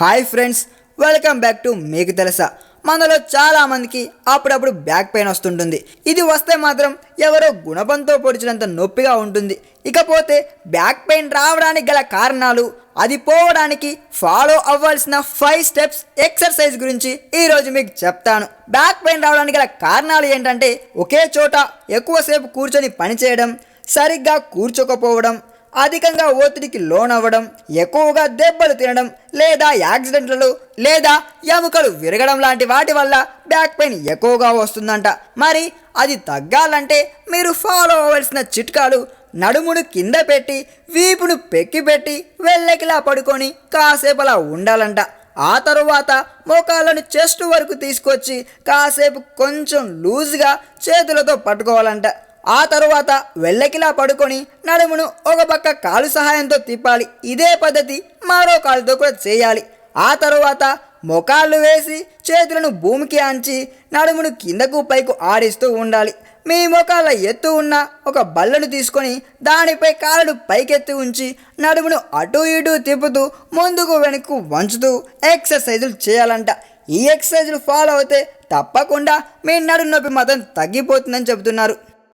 Hi friends welcome back to మీకు తెలుసా? మనలో చాలామందికి అప్పుడప్పుడు బ్యాక్ పెయిన్ వస్తుంటుంది. ఇది వస్తే మాత్రం ఎవరో గుణపంతో పొడిచినంత నొప్పిగా ఉంటుంది. ఇకపోతే బ్యాక్ పెయిన్ రావడానికి గల కారణాలు అది పోవడానికి ఫాలో అవ్వాల్సిన ఫైవ్ స్టెప్స్ ఎక్సర్సైజ్ గురించి ఈరోజు మీకు చెప్తాను. బ్యాక్ పెయిన్ రావడానికి గల కారణాలు ఏంటంటే ఒకే చోట ఎక్కువసేపు కూర్చొని పనిచేయడం సరిగ్గా కూర్చోకపోవడం అధికంగా ఒత్తిడికి లోనవ్వడం ఎక్కువగా దెబ్బలు తినడం లేదా యాక్సిడెంట్లు లేదా ఎముకలు విరగడం లాంటి వాటి వల్ల బ్యాక్ పెయిన్ ఎక్కువగా వస్తుందంట. మరి అది తగ్గాలంటే మీరు ఫాలో అవ్వాల్సిన చిట్కాలు నడుమును కింద పెట్టి వీపును పెక్కి పెట్టి వెళ్ళకిలా పడుకొని కాసేపు అలా ఉండాలంట. ఆ తరువాత మోకాళ్ళను చెస్ట్ వరకు తీసుకొచ్చి కాసేపు కొంచెం లూజ్గా చేతులతో పట్టుకోవాలంట. ఆ తరువాత వెళ్ళకిలా పడుకొని నడుమును ఒక పక్క కాలు సహాయంతో తిప్పాలి. ఇదే పద్ధతి మరో కాలుతో కూడా చేయాలి. ఆ తరువాత మొకాళ్ళు వేసి చేతులను భూమికి అంచి నడుమును కిందకు పైకు ఆడిస్తూ ఉండాలి. మీ మొకాళ్ళ ఎత్తు ఉన్న ఒక బల్లను తీసుకొని దానిపై కాళ్ళను పైకెత్తి ఉంచి నడుమును అటు ఇటు తిప్పుతూ ముందుకు వెనక్కు వంచుతూ ఎక్సర్సైజులు చేయాలంట. ఈ ఎక్సర్సైజులు ఫాలో అవుతే తప్పకుండా మీ నడుము నొప్పి మాత్రం తగ్గిపోతుందని చెబుతున్నారు.